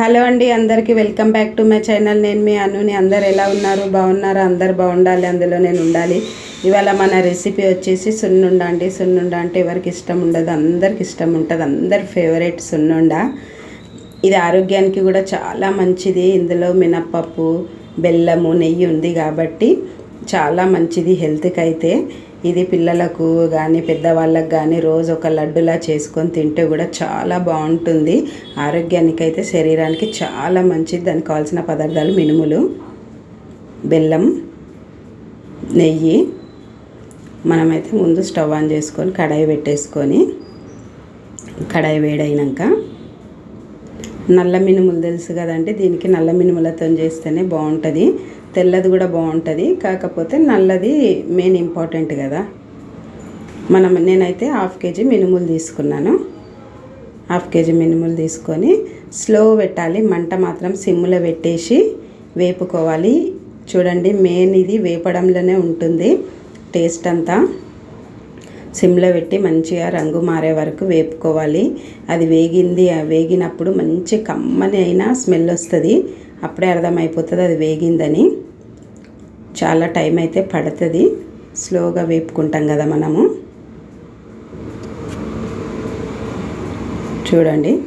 Hello అండి అందరికీ welcome back to my channel. నేను మీ అనుని. అందరు ఎలా ఉన్నారు? బాగున్నారా? అందరు బాగుండాలి. అందులో నేను ఉండాలి. ఇవాళ మన రెసిపీ వచ్చేసి సున్నుండ అండి. సున్నుండ అంటే ఎవరికి ఇష్టం ఉండదు. అందరికి ఇష్టం ఉంటుంది. అందరి ఫేవరెట్ సున్నుండ. ఇది ఆరోగ్యానికి కూడా చాలా మంచిది. ఇందులో మినప్పప్పు బెల్లము నెయ్యి ఉంది కాబట్టి చాలా మంచిది హెల్త్కి అయితే ఇది పిల్లలకు కానీ పెద్దవాళ్ళకి కానీ రోజు ఒక లడ్డులా చేసుకొని తింటే కూడా చాలా బాగుంటుంది. ఆరోగ్యానికి అయితే శరీరానికి చాలా మంచిది. దానికి కావాల్సిన పదార్థాలు మినుములు బెల్లం నెయ్యి. మనమైతే ముందు స్టవ్ ఆన్ చేసుకొని కడాయి పెట్టేసుకొని కడాయి వేడైనాక నల్ల మినుములు తెలుసు కదండి దీనికి నల్ల మినుములతో చేస్తేనే బాగుంటుంది. తెల్లది కూడా బాగుంటుంది. కాకపోతే నల్లది మెయిన్ ఇంపార్టెంట్ కదా. మనం నేనైతే హాఫ్ కేజీ మినుములు తీసుకున్నాను. హాఫ్ కేజీ మినుములు తీసుకొని స్లో పెట్టాలి. మంట మాత్రం సిమ్లో పెట్టేసి వేపుకోవాలి. చూడండి మెయిన్ ఇది వేపడంలోనే ఉంటుంది. టేస్ట్ అంతా. సిమ్లో పెట్టి మంచిగా రంగు మారే వరకు వేపుకోవాలి. అది వేగింది వేగినప్పుడు మంచి కమ్మని అయినా స్మెల్ వస్తుంది. అప్పుడే అర్థమైపోతుంది అది వేగిందని. చాలా టైం అయితే పడుతుంది. స్లోగా వేపుకుంటాం కదా మనము. చూడండి.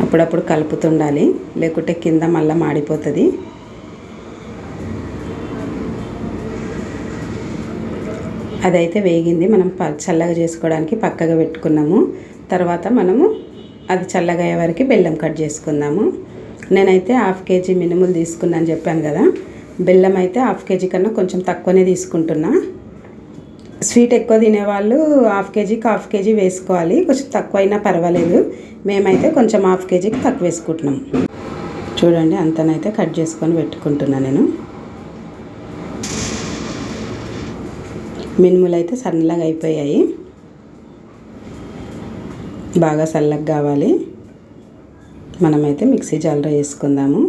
అప్పుడప్పుడు కలుపుతుండాలి. లేకుంటే కింద మళ్ళీ మాడిపోతుంది. అదైతే వేగింది. మనం చల్లగా చేసుకోవడానికి పక్కగా పెట్టుకున్నాము. తర్వాత మనము అది చల్లగా అయ్యే వరకు బెల్లం కట్ చేసుకుందాము. నేనైతే హాఫ్ కేజీ మినుములు తీసుకున్నాను చెప్పాను కదా. బెల్లం అయితే హాఫ్ కేజీ కన్నా కొంచెం తక్కువనే తీసుకుంటున్నా. స్వీట్ ఎక్కువ తినేవాళ్ళు హాఫ్ కేజీకి హాఫ్ కేజీ వేసుకోవాలి. కొంచెం తక్కువ అయినా పర్వాలేదు. మేమైతే కొంచెం హాఫ్ కేజీకి తక్కువ వేసుకుంటున్నాం. చూడండి అంతనైతే కట్ చేసుకొని పెట్టుకుంటున్నా నేను. మినుములు అయితే సన్నగా అయిపోయాయి. బాగా చల్లగా కావాలి. మనమైతే మిక్సీ జాలరా వేసుకుందాము.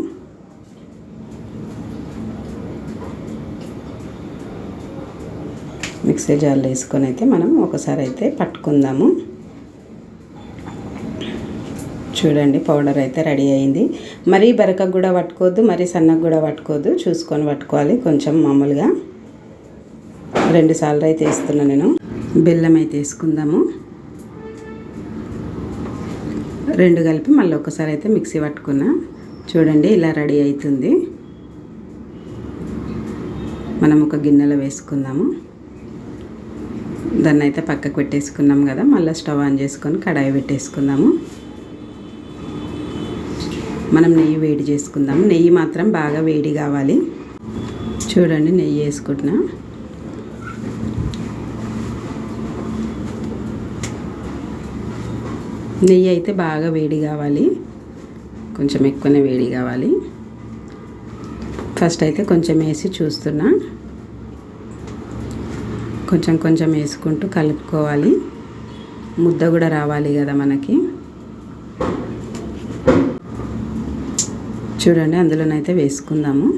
మిక్సీ జార్లో వేసుకొని అయితే మనం ఒకసారి అయితే పట్టుకుందాము. చూడండి పౌడర్ అయితే రెడీ అయింది. మరీ బరకకు కూడా పట్టుకోవద్దు మరీ సన్నకు కూడా పట్టుకోవద్దు. చూసుకొని పట్టుకోవాలి కొంచెం మామూలుగా. రెండు సార్లు అయితే వేస్తున్నాను నేను. బెల్లం అయితే వేసుకుందాము. రెండు కలిపి మళ్ళీ ఒకసారి అయితే మిక్సీ పట్టుకున్నా. చూడండి ఇలా రెడీ అవుతుంది. మనం ఒక గిన్నెలో వేసుకుందాము. దాన్ని అయితే పక్కకు పెట్టేసుకున్నాం కదా మళ్ళీ స్టవ్ ఆన్ చేసుకొని కడాయి పెట్టేసుకుందాము. మనం నెయ్యి వేడి చేసుకుందాము. నెయ్యి మాత్రం బాగా వేడి కావాలి. చూడండి నెయ్యి వేసుకుంటున్నా. నెయ్యి అయితే బాగా వేడి కావాలి. కొంచెం ఎక్కువనే వేడి కావాలి. ఫస్ట్ అయితే కొంచెం వేసి చూస్తున్నా. కొంచెం కొంచెం వేసుకుంటూ కలుపుకోవాలి. ముద్ద కూడా రావాలి కదా మనకి. చూడండి అందులోనైతే వేసుకుందాము.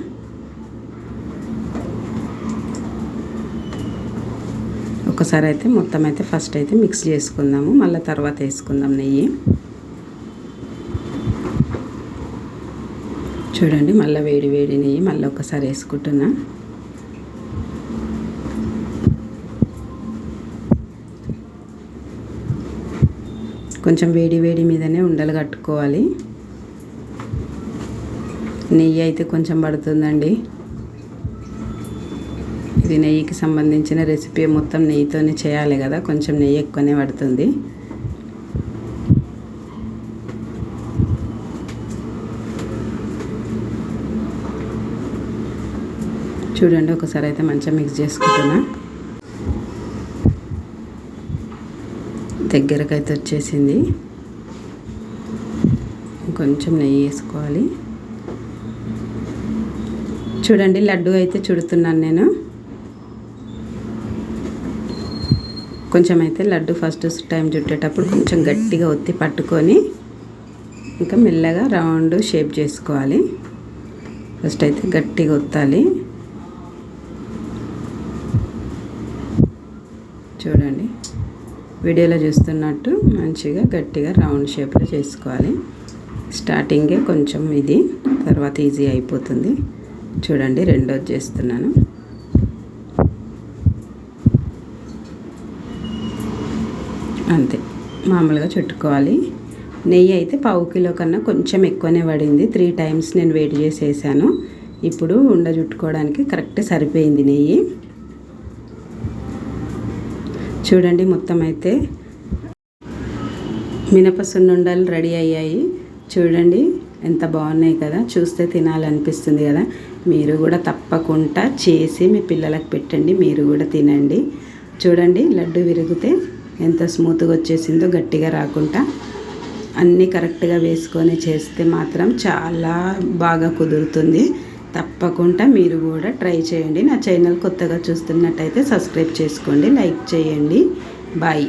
ఒకసారి అయితే మొత్తం అయితే ఫస్ట్ అయితే మిక్స్ చేసుకుందాము. మళ్ళీ తర్వాత వేసుకుందాం నెయ్యి. చూడండి మళ్ళీ వేడి వేడి నెయ్యి మళ్ళీ ఒకసారి వేసుకుంటున్నా. కొంచెం వేడి వేడి మీదనే ఉండలు కట్టుకోవాలి. నెయ్యి అయితే కొంచెం పడుతుందండి. ఇది నెయ్యికి సంబంధించిన రెసిపీ మొత్తం నెయ్యితోనే చేయాలి కదా. కొంచెం నెయ్యి ఎక్కువనే పడుతుంది. చూడండి ఒకసారి అయితే మంచిగా మిక్స్ చేసుకుంటున్నా. దగ్గరకైతే వచ్చేసింది. కొంచెం నెయ్యి వేసుకోవాలి. చూడండి లడ్డు అయితే చుడుతున్నాను నేను. కొంచెం అయితే లడ్డు ఫస్ట్ టైం చుట్టేటప్పుడు కొంచెం గట్టిగా ఒత్తి పట్టుకొని ఇంకా మెల్లగా రౌండ్ షేప్ చేసుకోవాలి. ఫస్ట్ అయితే గట్టిగా ఒత్తాలి. చూడండి. వీడియోలో చూస్తున్నట్టు మంచిగా గట్టిగా రౌండ్ షేప్లో చేసుకోవాలి. స్టార్టింగే కొంచెం ఇది తర్వాత ఈజీ అయిపోతుంది. చూడండి రెండోది చేస్తున్నాను. అంతే. మామూలుగా చుట్టుకోవాలి. నెయ్యి అయితే పావు కిలో కన్నా కొంచెం ఎక్కువనే పడింది. త్రీ టైమ్స్ నేను వేడి చేసేసాను. ఇప్పుడు ఉండ చుట్టుకోవడానికి కరెక్ట్ సరిపోయింది నెయ్యి. చూడండి మొత్తం అయితే. మినప సున్నుండలు రెడీ అయ్యాయి. చూడండి ఎంత బాగున్నాయి కదా. చూస్తే తినాలనిపిస్తుంది కదా. మీరు కూడా తప్పకుండా చేసి మీ పిల్లలకు పెట్టండి. మీరు కూడా తినండి. చూడండి లడ్డు విరిగితే ఎంత స్మూత్గా వచ్చేసిందో గట్టిగా రాకుండా అన్నీ కరెక్ట్గా వేసుకొని చేస్తే మాత్రం చాలా బాగా కుదురుతుంది. తప్పకుండా మీరు కూడా ట్రై చేయండి. నా ఛానల్ కొత్తగా చూస్తున్నట్టయితే సబ్స్క్రైబ్ చేసుకోండి. లైక్ చేయండి. బాయ్.